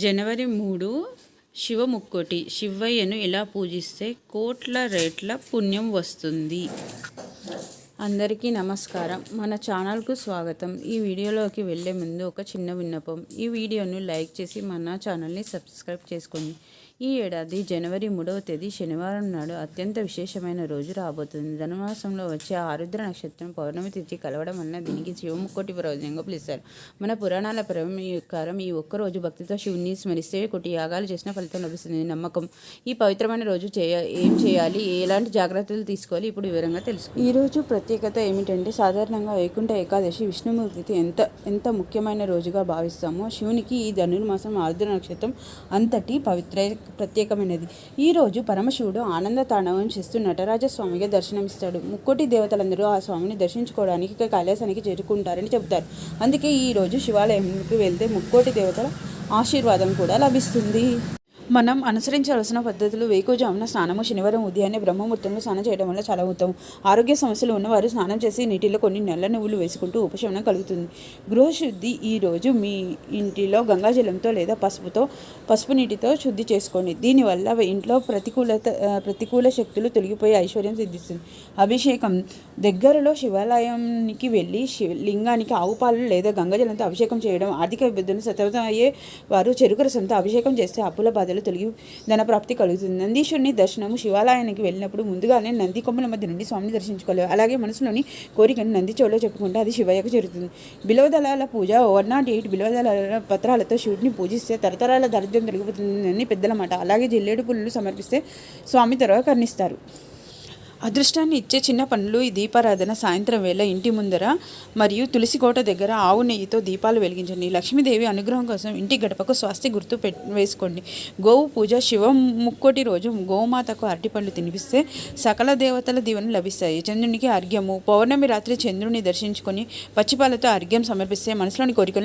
జనవరి మూడు శివముక్కోటి శివయ్యను ఇలా పూజిస్తే కోట్ల రేట్ల పుణ్యం వస్తుంది. అందరికీ నమస్కారం. మన ఛానల్కు స్వాగతం. ఈ వీడియోలోకి వెళ్ళే ముందు ఒక చిన్న విన్నపం. ఈ వీడియోను లైక్ చేసి మన ఛానల్ని సబ్స్క్రైబ్ చేసుకోండి. ఈ ఏడాది జనవరి మూడవ తేదీ శనివారం నాడు అత్యంత విశేషమైన రోజు రాబోతుంది. ధనుమాసంలో వచ్చే ఆరుద్ర నక్షత్రం పౌర్ణమి తిథి కలవడం అన్న దీనికి శివముక్కోటి పర్వదినంగా పిలుస్తారు మన పురాణాల ప్రకారం ఈ ఒక్క రోజు భక్తితో శివుని స్మరిస్తే కోటి యాగాలు చేసిన ఫలితం లభిస్తుంది. నమ్మకం. ఈ పవిత్రమైన రోజు చేయ ఏం చేయాలి? ఎలాంటి జాగ్రత్తలు తీసుకోవాలి? ఇప్పుడు వివరంగా తెలుసు ఈ రోజు ప్రత్యేకత ఏమిటంటే సాధారణంగా వైకుంఠ ఏకాదశి విష్ణుమూర్తికి ఎంత ఎంత ముఖ్యమైన రోజుగా భావిస్తామో శివునికి ఈ ధనుర్మాసం ఆరుద్ర నక్షత్రం అంతటి పవిత్ర ప్రత్యేకమైనది. ఈ రోజు పరమశివుడు ఆనంద తాండవం చేస్తూ నటరాజస్వామిగా దర్శనమిస్తాడు. ముక్కోటి దేవతలందరూ ఆ స్వామిని దర్శించుకోవడానికి కైలాసానికి చేరుకుంటారని చెబుతారు. అందుకే ఈ రోజు శివాలయంకి వెళ్తే ముక్కోటి దేవతల ఆశీర్వాదం కూడా లభిస్తుంది. మనం అనుసరించాల్సిన పద్ధతులు వేకుజామున స్నానము శనివారం ఉదయాన్నే బ్రహ్మముహూర్తంలో స్నానం చేయడం వల్ల చాలా ఉత్తమం. ఆరోగ్య సమస్యలు ఉన్నవారు స్నానం చేసి నీటిలో కొన్ని నెల్ల నువ్వులు వేసుకుంటూ ఉపశమనం కలుగుతుంది. గృహశుద్ధి ఈ రోజు మీ ఇంటిలో గంగాజలంతో లేదా పసుపుతో పసుపు నీటితో శుద్ధి చేసుకోండి. దీనివల్ల ఇంట్లో ప్రతికూలత ప్రతికూల శక్తులు తొలగిపోయి ఐశ్వర్యం సిద్ధిస్తుంది. అభిషేకం. దగ్గరలో శివాలయానికి వెళ్ళి శివ లింగానికి ఆవు పాలు లేదా గంగాజలంతో అభిషేకం చేయడం ఆర్థిక ఇబ్బందులు సతమతం అయ్యే వారు చెరుకు రసంతో అభిషేకం చేస్తే అప్పుల బాధలు తొలగి ధనప్రాప్తి కలుగుతుంది. నందీశ్వరుని దర్శనము శివాలయానికి వెళ్ళినప్పుడు ముందుగానే నంది కొమ్మల మధ్య నుండి స్వామిని దర్శించుకోవాలి. అలాగే మనసులోని కోరికను నంది చెవులో చెప్పుకుంటే అది శివయ్యకు జరుగుతుంది. బిలవదళాల పూజ వన్ నాట్ ఎయిట్ బిలవదళాల పత్రాలతో శివుడిని పూజిస్తే తరతరాల దరిద్రం తొలగిపోతుందని పెద్దల మాట. అలాగే జిల్లేడు పుల్లు సమర్పిస్తే స్వామి త్వరగా కర్ణిస్తారు. అదృష్టాన్ని ఇచ్చే చిన్న పనులు ఈ దీపారాధన సాయంత్రం వేళ ఇంటి ముందర మరియు తులసి కోట దగ్గర ఆవు నెయ్యితో దీపాలు వెలిగించండి. లక్ష్మీదేవి అనుగ్రహం కోసం ఇంటి గడపకు స్వాస్తి గుర్తు పెట్ వేసుకోండి. గోవు పూజ శివ ముక్కోటి రోజు గోమాతకు అరటిపండ్లు తినిపిస్తే సకల దేవతల దీవెన లభిస్తాయి. చంద్రునికి అర్ఘ్యము పౌర్ణమి రాత్రి చంద్రుని దర్శించుకొని పచ్చిపాలతో అర్ఘ్యం సమర్పిస్తే మనసులోని కోరికలు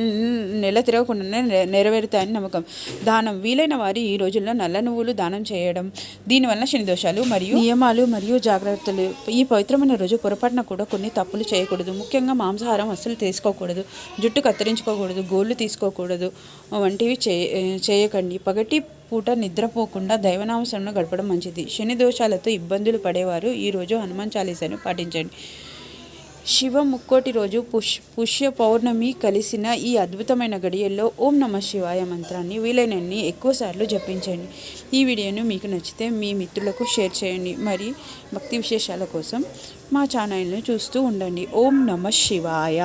నెల తిరగకుండానే నె- నెరవేరుతాయని నమ్మకం. దానం వీలైన వారి ఈ రోజుల్లో నల్ల నువ్వులు దానం చేయడం దీనివల్ల శని దోషాలు మరియు నియమాలు మరియు జాగ్రత్త జాగ్రత్తలు. ఈ పవిత్రమైన రోజు పొరపాటున కూడా కొన్ని తప్పులు చేయకూడదు. ముఖ్యంగా మాంసాహారం అస్సలు తీసుకోకూడదు. జుట్టు కత్తిరించుకోకూడదు. గోళ్ళు తీసుకోకూడదు. వంటివి చే చేయకండి. పగటి పూట నిద్రపోకుండా దైవనామస్మరణ గడపడం మంచిది. శని దోషాలతో ఇబ్బందులు పడేవారు. ఈరోజు హనుమాన్ చాలీసాను పాటించండి. శివ ముక్కోటి రోజు పుష్ పుష్య పౌర్ణమి కలిసిన ఈ అద్భుతమైన గడియల్లో ఓం నమ శివాయ మంత్రాన్ని వీలైనన్ని ఎక్కువసార్లు జపించండి. ఈ వీడియోను మీకు నచ్చితే మీ మిత్రులకు షేర్ చేయండి. మరి భక్తి విశేషాల కోసం మా ఛానల్ను చూస్తూ ఉండండి. ఓం నమ శివాయ.